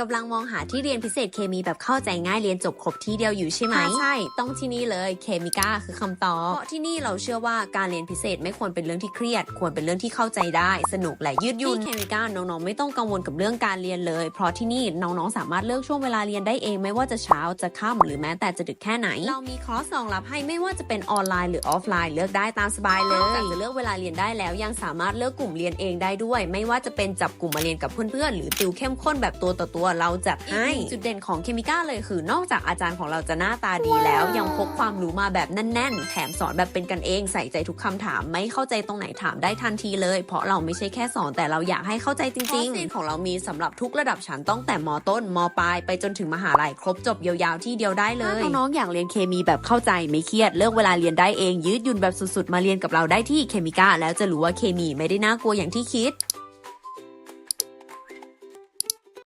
กำลังมองหาที่เรียนพิเศษเคมีแบบเข้าใจง่ายเรียนจบครบที่เดียวอยู่ใช่ไหมใช่ ต้องที่นี่เลยเคมิก้าคือคำตอบเพราะที่นี่เราเชื่อว่าการเรียนพิเศษไม่ควรเป็นเรื่องที่เครียด ควรเป็นเรื่องที่เข้าใจได้ สนุกและยืดหยุ่นที่เคมิก้าน้องๆไม่ต้องกังวลกับเรื่องการเรียนเลย เพราะที่นี่น้องๆสามารถเลือกช่วงเวลาเรียนได้เองไม่ว่าจะเช้าจะค่ำหรือแม้แต่จะดึกแค่ไหน เรามีคอร์สรองรับให้ไม่ว่าจะเป็นออนไลน์หรือออฟไลน์เลือกได้ตามสบายเลยนอกจากจะเลือกเวลาเรียนได้แล้ว ยังสามารถเลือกกลุ่มเรียนเองได้ด้วย ไม่ว่าจะเป็นจับกลุ่มมาเรียนกับเพื่อนๆหรือติวเข้มข้นแบบตัวต่อตัวเราจัดให้จุดเด่นของเคมิก้าเลยคือนอกจากอาจารย์ของเราจะหน้าตาดีแล้วยังพกความรู้มาแบบแน่น ๆ แถมสอนแบบเป็นกันเองใส่ใจทุกคำถามไม่เข้าใจตรงไหนถามได้ทันทีเลย เพราะเราไม่ใช่แค่สอนแต่เราอยากให้เข้าใจจริงๆคอร์สเรียนของเรามีสำหรับทุกระดับชั้นตั้งแต่มต้นมปลายไปจนถึงมหาลัยครบจบยาวๆที่เดียวได้เลยถ้าน้องๆอยากเรียนเคมีแบบเข้าใจไม่เครียดเลือกเวลาเรียนได้เองยืดหยุ่นแบบสุดๆ มาเรียนกับเราได้ที่เคมิก้าแล้วจะรู้ว่าเคมีไม่ได้น่ากลัวอย่างที่คิด